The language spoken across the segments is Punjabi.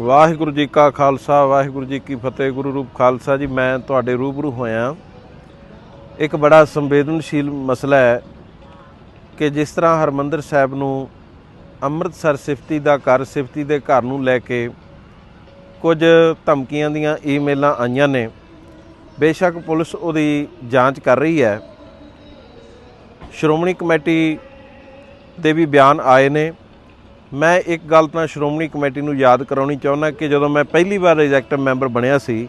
ਵਾਹਿਗੁਰੂ ਜੀ ਕਾ ਖਾਲਸਾ, ਵਾਹਿਗੁਰੂ ਜੀ ਕੀ ਫਤਿਹ, ਗੁਰੂ ਰੂਪ ਖਾਲਸਾ ਜੀ, ਮੈਂ ਤੁਹਾਡੇ ਰੂਬਰੂ ਹੋਇਆ ਇੱਕ ਬੜਾ ਸੰਵੇਦਨਸ਼ੀਲ ਮਸਲਾ ਹੈ ਕਿ ਜਿਸ ਤਰ੍ਹਾਂ ਹਰਮੰਦਰ ਸਾਹਿਬ ਨੂੰ ਅੰਮ੍ਰਿਤਸਰ ਸਿਫਤੀ ਦਾ ਘਰ, ਸਿਫਤੀ ਦੇ ਘਰ ਨੂੰ ਲੈ ਕੇ ਕੁਝ ਧਮਕੀਆਂ ਦੀਆਂ ਈਮੇਲਾਂ ਆਈਆਂ ਨੇ, ਬੇਸ਼ੱਕ ਪੁਲਿਸ ਉਹਦੀ ਜਾਂਚ ਕਰ ਰਹੀ ਹੈ। ਸ਼੍ਰੋਮਣੀ ਕਮੇਟੀ ਦੇ ਵੀ ਬਿਆਨ ਆਏ ਨੇ। ਮੈਂ ਇੱਕ ਗੱਲ ਤਾਂ ਸ਼੍ਰੋਮਣੀ ਕਮੇਟੀ ਨੂੰ ਯਾਦ ਕਰਾਉਣੀ ਚਾਹੁੰਦਾ ਕਿ ਜਦੋਂ ਮੈਂ ਪਹਿਲੀ ਵਾਰ ਐਗਜ਼ੈਕਟਿਵ ਮੈਂਬਰ ਬਣਿਆ ਸੀ,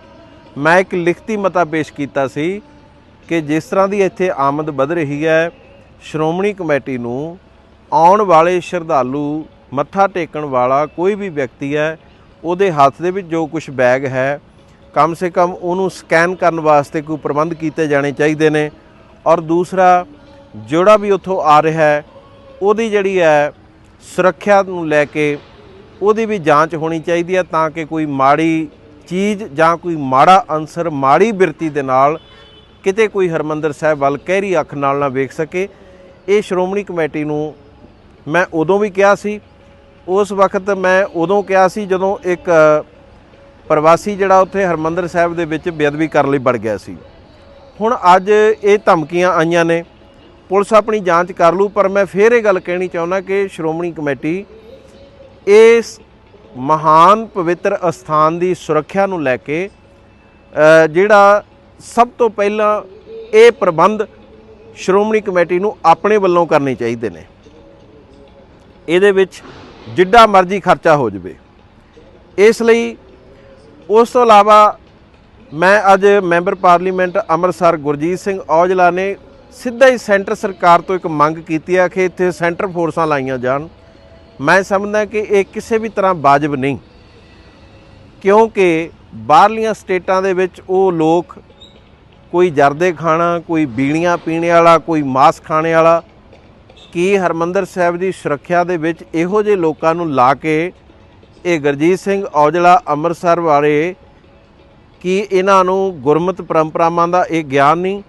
ਮੈਂ ਇੱਕ ਲਿਖਤੀ ਮਤਾ ਪੇਸ਼ ਕੀਤਾ ਸੀ ਕਿ ਜਿਸ ਤਰ੍ਹਾਂ ਦੀ ਇੱਥੇ ਆਮਦ ਵਧ ਰਹੀ ਹੈ, ਸ਼੍ਰੋਮਣੀ ਕਮੇਟੀ ਨੂੰ ਆਉਣ ਵਾਲੇ ਸ਼ਰਧਾਲੂ ਮੱਥਾ ਟੇਕਣ ਵਾਲਾ ਕੋਈ ਵੀ ਵਿਅਕਤੀ ਹੈ, ਉਹਦੇ ਹੱਥ ਦੇ ਵਿੱਚ ਜੋ ਕੁਝ ਬੈਗ ਹੈ, ਕਮ ਸੇ ਕਮ ਉਹਨੂੰ ਸਕੈਨ ਕਰਨ ਵਾਸਤੇ ਕੋਈ ਪ੍ਰਬੰਧ ਕੀਤੇ ਜਾਣੇ ਚਾਹੀਦੇ ਨੇ। ਔਰ ਦੂਸਰਾ, ਜਿਹੜਾ ਵੀ ਉੱਥੋਂ ਆ ਰਿਹਾ ਹੈ, ਉਹਦੀ ਜਿਹੜੀ ਹੈ ਸੁਰੱਖਿਆ ਨੂੰ ਲੈ ਕੇ ਉਹਦੀ ਵੀ ਜਾਂਚ ਹੋਣੀ ਚਾਹੀਦੀ ਹੈ ਤਾਂ ਕਿ ਕੋਈ ਮਾੜੀ ਚੀਜ਼ ਜਾਂ ਕੋਈ ਮਾੜਾ ਅੰਸਰ ਮਾੜੀ ਬਿਰਤੀ ਦੇ ਨਾਲ ਕਿਤੇ ਕੋਈ ਹਰਮੰਦਰ ਸਾਹਿਬ ਵੱਲ ਕਹਿਰੀ ਅੱਖ ਨਾਲ ਨਾ ਵੇਖ ਸਕੇ। ਇਹ ਸ਼੍ਰੋਮਣੀ ਕਮੇਟੀ ਨੂੰ ਮੈਂ ਉਦੋਂ ਵੀ ਕਿਹਾ ਸੀ। ਉਸ ਵਕਤ ਮੈਂ ਉਦੋਂ ਕਿਹਾ ਸੀ ਜਦੋਂ ਇੱਕ ਪ੍ਰਵਾਸੀ ਜਿਹੜਾ ਉੱਥੇ ਹਰਮੰਦਰ ਸਾਹਿਬ ਦੇ ਵਿੱਚ ਬੇਅਦਬੀ ਕਰਨ ਲਈ ਵੜ ਗਿਆ ਸੀ। ਹੁਣ ਅੱਜ ਇਹ ਧਮਕੀਆਂ ਆਈਆਂ ਨੇ। ਪੁਲਿਸ ਆਪਣੀ ਜਾਂਚ ਕਰ ਲੂ ਪਰ ਮੈਂ ਫੇਰ ਇਹ ਗੱਲ ਕਹਿਣੀ ਚਾਹੁੰਦਾ ਕਿ ਸ਼੍ਰੋਮਣੀ ਕਮੇਟੀ ਇਸ ਮਹਾਨ ਪਵਿੱਤਰ ਅਸਥਾਨ ਦੀ ਸੁਰੱਖਿਆ ਨੂੰ ਲੈ ਕੇ ਜਿਹੜਾ ਸਭ ਤੋਂ ਪਹਿਲਾਂ ਇਹ ਪ੍ਰਬੰਧ ਸ਼੍ਰੋਮਣੀ ਕਮੇਟੀ ਨੂੰ ਆਪਣੇ ਵੱਲੋਂ ਕਰਨੇ ਚਾਹੀਦੇ ਨੇ। ਇਹਦੇ ਵਿੱਚ ਜਿੱਡਾ ਮਰਜ਼ੀ ਖਰਚਾ ਹੋ ਜਾਵੇ। ਇਸ ਲਈ ਉਸ ਤੋਂ ਇਲਾਵਾ ਮੈਂ ਅੱਜ ਮੈਂਬਰ ਪਾਰਲੀਮੈਂਟ ਅੰਮ੍ਰਿਤਸਰ ਗੁਰਜੀਤ ਸਿੰਘ ਔਜਲਾ ਨੇ ਸਿੱਧਾ ਹੀ ਸੈਂਟਰ ਸਰਕਾਰ ਤੋਂ ਇੱਕ ਮੰਗ ਕੀਤੀ ਹੈ ਕਿ ਇੱਥੇ ਸੈਂਟਰ ਫੋਰਸਾਂ ਲਾਈਆਂ ਜਾਣ। ਮੈਂ ਸਮਝਦਾ ਕਿ ਇਹ ਕਿਸੇ ਵੀ ਤਰ੍ਹਾਂ ਵਾਜਬ ਨਹੀਂ। ਕਿਉਂਕਿ ਬਾਹਰਲੀਆਂ ਸਟੇਟਾਂ ਦੇ ਵਿੱਚ ਉਹ ਲੋਕ ਕੋਈ ਜਰਦੇ ਖਾਣਾ, ਕੋਈ ਬੀੜੀਆਂ ਪੀਣੇ ਵਾਲਾ, ਕੋਈ ਮਾਸ ਖਾਣੇ ਵਾਲਾ, ਕੀ ਹਰਮੰਦਰ ਸਾਹਿਬ ਦੀ ਸੁਰੱਖਿਆ ਦੇ ਵਿੱਚ ਇਹੋ ਜਿਹੇ ਲੋਕਾਂ ਨੂੰ ਲਾ ਕੇ ਇਹ ਗੁਰਜੀਤ ਸਿੰਘ ਔਜਲਾ ਅੰਮ੍ਰਿਤਸਰ ਵਾਲੇ ਕੀ ਇਹਨਾਂ ਨੂੰ ਗੁਰਮਤ ਪਰੰਪਰਾਵਾਂ ਦਾ ਇਹ ਗਿਆਨ ਨਹੀਂ?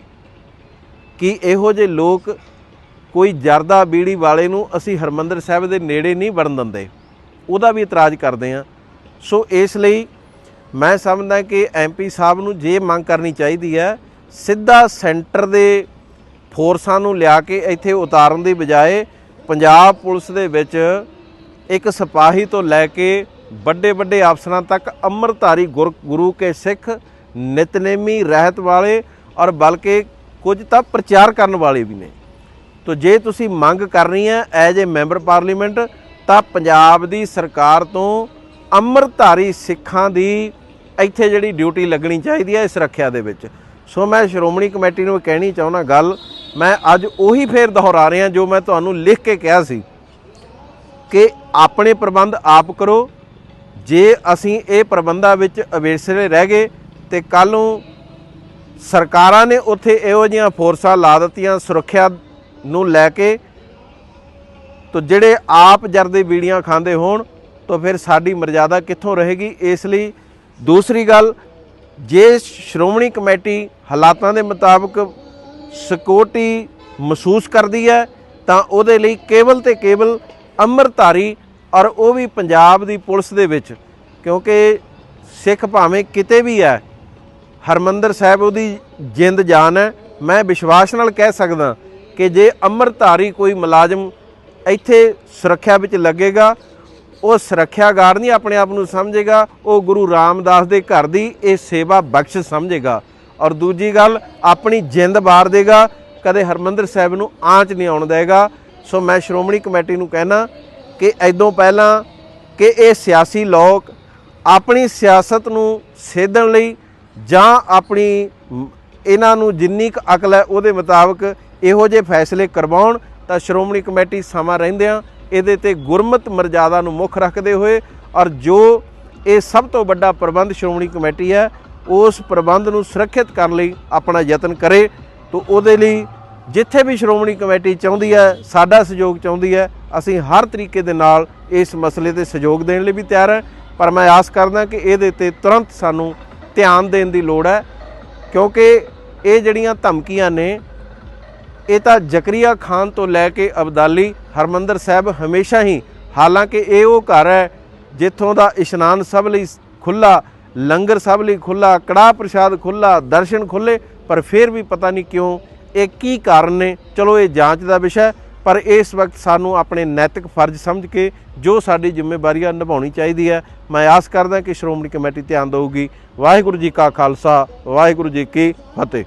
ਕਿ ਇਹੋ ਜਿਹੇ ਲੋਕ ਕੋਈ ਜਰਦਾ ਬੀੜੀ ਵਾਲੇ ਨੂੰ ਅਸੀਂ ਹਰਮੰਦਰ ਸਾਹਿਬ ਦੇ ਨੇੜੇ ਨਹੀਂ ਵੜਨ ਦਿੰਦੇ। ਉਹਦਾ ਵੀ ਇਤਰਾਜ਼ ਕਰਦੇ ਆ ਸੋ ਇਸ ਲਈ ਮੈਂ ਸਮਝਦਾ ਕਿ ਐਮਪੀ ਸਾਹਿਬ ਨੂੰ ਜੇ ਮੰਗ ਕਰਨੀ ਚਾਹੀਦੀ ਹੈ, ਸਿੱਧਾ ਸੈਂਟਰ ਦੇ ਫੋਰਸਾਂ ਨੂੰ ਲਿਆ ਕੇ ਇੱਥੇ ਉਤਾਰਨ ਦੀ ਬਜਾਏ ਪੰਜਾਬ ਪੁਲਿਸ ਦੇ ਵਿੱਚ ਇੱਕ ਸਿਪਾਹੀ ਤੋਂ ਲੈ ਕੇ ਵੱਡੇ ਵੱਡੇ ਅਫਸਰਾਂ ਤੱਕ ਅੰਮ੍ਰਿਤਧਾਰੀ ਗੁਰ ਗੁਰੂ ਕੇ ਸਿੱਖ, ਨਿਤਨੇਮੀ ਰਹਿਤ ਵਾਲੇ ਔਰ ਬਲਕਿ ਕੁਝ ਤਾਂ ਪ੍ਰਚਾਰ ਕਰਨ ਵਾਲੇ ਵੀ ਨੇ। ਤੋ ਜੇ ਤੁਸੀਂ ਮੰਗ ਕਰਨੀ ਹੈ ਐਜ ਏ ਮੈਂਬਰ ਪਾਰਲੀਮੈਂਟ, ਤਾਂ ਪੰਜਾਬ ਦੀ ਸਰਕਾਰ ਤੋਂ ਅੰਮ੍ਰਿਤਧਾਰੀ ਸਿੱਖਾਂ ਦੀ ਇੱਥੇ ਜਿਹੜੀ ਡਿਊਟੀ ਲੱਗਣੀ ਚਾਹੀਦੀ ਹੈ ਇਸ ਰੱਖਿਆ ਦੇ ਵਿੱਚ। ਸੋ ਮੈਂ ਸ਼੍ਰੋਮਣੀ ਕਮੇਟੀ ਨੂੰ ਕਹਿਣੀ ਚਾਹੁੰਦਾ ਗੱਲ, ਮੈਂ ਅੱਜ ਉਹੀ ਫੇਰ ਦੁਹਰਾ ਰਿਹਾ ਜੋ ਮੈਂ ਤੁਹਾਨੂੰ ਲਿਖ ਕੇ ਕਿਹਾ ਸੀ ਕਿ ਆਪਣੇ ਪ੍ਰਬੰਧ ਆਪ ਕਰੋ, ਜੇ ਅਸੀਂ ਇਹ ਪ੍ਰਬੰਧਾਂ ਵਿੱਚ ਅਵੇਸਰੇ ਰਹਿ ਗਏ ਤੇ ਕੱਲ ਨੂੰ ਸਰਕਾਰਾਂ ਨੇ ਉੱਥੇ ਇਹੋ ਜਿਹੀਆਂ ਫੋਰਸਾਂ ਲਾ ਦਿੱਤੀਆਂ ਸੁਰੱਖਿਆ ਨੂੰ ਲੈ ਕੇ। ਤੋ ਜਿਹੜੇ ਆਪ ਜਰਦੇ ਬੀੜੀਆਂ ਖਾਂਦੇ ਹੋਣ, ਤਾਂ ਫਿਰ ਸਾਡੀ ਮਰਜ਼ਾਦਾ ਕਿੱਥੋਂ ਰਹੇਗੀ? ਇਸ ਲਈ ਦੂਸਰੀ ਗੱਲ, ਜੇ ਸ਼੍ਰੋਮਣੀ ਕਮੇਟੀ ਹਾਲਾਤਾਂ ਦੇ ਮੁਤਾਬਕ ਸਿਕਿਉਰਟੀ ਮਹਿਸੂਸ ਕਰਦੀ ਹੈ, ਤਾਂ ਉਹਦੇ ਲਈ ਕੇਵਲ ਤੇ ਕੇਵਲ ਅੰਮ੍ਰਿਤਧਾਰੀ ਔਰ ਉਹ ਵੀ ਪੰਜਾਬ ਦੀ ਪੁਲਿਸ ਦੇ ਵਿੱਚ, ਕਿਉਂਕਿ ਸਿੱਖ ਭਾਵੇਂ ਕਿਤੇ ਵੀ ਹੈ ਹਰਮੰਦਰ ਸਾਹਿਬ ਉਹਦੀ ਜਿੰਦ ਜਾਨ ਹੈ। ਮੈਂ ਵਿਸ਼ਵਾਸ ਨਾਲ ਕਹਿ ਸਕਦਾ ਕਿ ਜੇ ਅੰਮ੍ਰਿਤਧਾਰੀ ਕੋਈ ਮੁਲਾਜ਼ਮ ਇੱਥੇ ਸੁਰੱਖਿਆ ਵਿੱਚ ਲੱਗੇਗਾ, ਉਹ ਸੁਰੱਖਿਆ ਗਾਰਡ ਨਹੀਂ ਆਪਣੇ ਆਪ ਨੂੰ ਸਮਝੇਗਾ, ਉਹ ਗੁਰੂ ਰਾਮਦਾਸ ਦੇ ਘਰ ਦੀ ਇਹ ਸੇਵਾ ਬਖਸ਼ ਸਮਝੇਗਾ। ਔਰ ਦੂਜੀ ਗੱਲ, ਆਪਣੀ ਜਿੰਦ ਬਾਰ ਦੇਗਾ, ਕਦੇ ਹਰਮੰਦਰ ਸਾਹਿਬ ਨੂੰ ਆਂਚ ਨਹੀਂ ਆਉਣ ਦੇਗਾ। ਸੋ ਮੈਂ ਸ਼੍ਰੋਮਣੀ ਕਮੇਟੀ ਨੂੰ ਕਹਿਣਾ ਕਿ ਐਦੋਂ ਪਹਿਲਾਂ ਕਿ ਇਹ ਸਿਆਸੀ ਲੋਕ ਆਪਣੀ ਸਿਆਸਤ ਨੂੰ ਸੇਧਣ ਲਈ ਜਾਂ ਆਪਣੀ ਇਹਨਾਂ ਨੂੰ ਜਿੰਨੀ ਕੁ ਅਕਲ ਹੈ ਉਹਦੇ ਮੁਤਾਬਕ ਇਹੋ ਜਿਹੇ ਫੈਸਲੇ ਕਰਵਾਉਣ, ਤਾਂ ਸ਼੍ਰੋਮਣੀ ਕਮੇਟੀ ਸਮਾਂ ਰਹਿੰਦਿਆਂ ਇਹਦੇ ਤੇ ਗੁਰਮਤ ਮਰਜ਼ਾਦਾ ਨੂੰ ਮੁੱਖ ਰੱਖਦੇ ਹੋਏ ਔਰ ਜੋ ਇਹ ਸਭ ਤੋਂ ਵੱਡਾ ਪ੍ਰਬੰਧ ਸ਼੍ਰੋਮਣੀ ਕਮੇਟੀ ਹੈ, ਉਸ ਪ੍ਰਬੰਧ ਨੂੰ ਸੁਰੱਖਿਅਤ ਕਰਨ ਲਈ ਆਪਣਾ ਯਤਨ ਕਰੇ, ਤੋਂ ਉਹਦੇ ਲਈ ਜਿੱਥੇ ਵੀ ਸ਼੍ਰੋਮਣੀ ਕਮੇਟੀ ਚਾਹੁੰਦੀ ਹੈ, ਸਾਡਾ ਸਹਿਯੋਗ ਚਾਹੁੰਦੀ ਹੈ, ਅਸੀਂ ਹਰ ਤਰੀਕੇ ਦੇ ਨਾਲ ਇਸ ਮਸਲੇ ਤੇ ਸਹਿਯੋਗ ਦੇਣ ਲਈ ਵੀ ਤਿਆਰ ਹਾਂ। ਪਰ ਮੈਂ ਆਸ ਕਰਦਾ ਕਿ ਇਹਦੇ ਤੇ ਤੁਰੰਤ ਸਾਨੂੰ ਧਿਆਨ ਦੇਣ ਦੀ ਲੋੜ ਹੈ, ਕਿਉਂਕਿ ਇਹ ਜਿਹੜੀਆਂ ਧਮਕੀਆਂ ਨੇ, ਇਹ ਤਾਂ ਜ਼ਕਰੀਆ ਖਾਨ ਤੋਂ ਲੈ ਕੇ ਅਬਦਾਲੀ ਹਰਮੰਦਰ ਸਾਹਿਬ ਹਮੇਸ਼ਾ ਹੀ, ਹਾਲਾਂਕਿ ਇਹ ਉਹ ਘਰ ਹੈ ਜਿੱਥੋਂ ਦਾ ਇਸ਼ਨਾਨ ਸਭ ਲਈ ਖੁੱਲਾ ਲੰਗਰ ਸਭ ਲਈ ਖੁੱਲਾ ਕੜਾਹ ਪ੍ਰਸ਼ਾਦ ਖੁੱਲਾ ਦਰਸ਼ਨ ਖੁੱਲੇ ਪਰ ਫਿਰ ਵੀ ਪਤਾ ਨਹੀਂ ਕਿਉਂ ਇਹ ਕੀ ਕਾਰਨ ਨੇ। ਚਲੋ ਇਹ ਜਾਂਚ ਦਾ ਵਿਸ਼ਾ ਪਰ ਇਸ ਵਕਤ ਸਾਨੂੰ ਆਪਣੇ ਨੈਤਿਕ ਫਰਜ਼ ਸਮਝ ਕੇ ਜੋ ਸਾਡੀ ਜ਼ਿੰਮੇਵਾਰੀ ਆ ਨਿਭਾਉਣੀ ਚਾਹੀਦੀ ਹੈ, ਮੈਂ ਆਸ ਕਰਦਾ ਕਿ ਸ਼੍ਰੋਮਣੀ ਕਮੇਟੀ ਧਿਆਨ ਦੇਊਗੀ। ਵਾਹਿਗੁਰੂ ਜੀ ਕਾ ਖਾਲਸਾ, ਵਾਹਿਗੁਰੂ ਜੀ ਕੀ ਫਤਿਹ।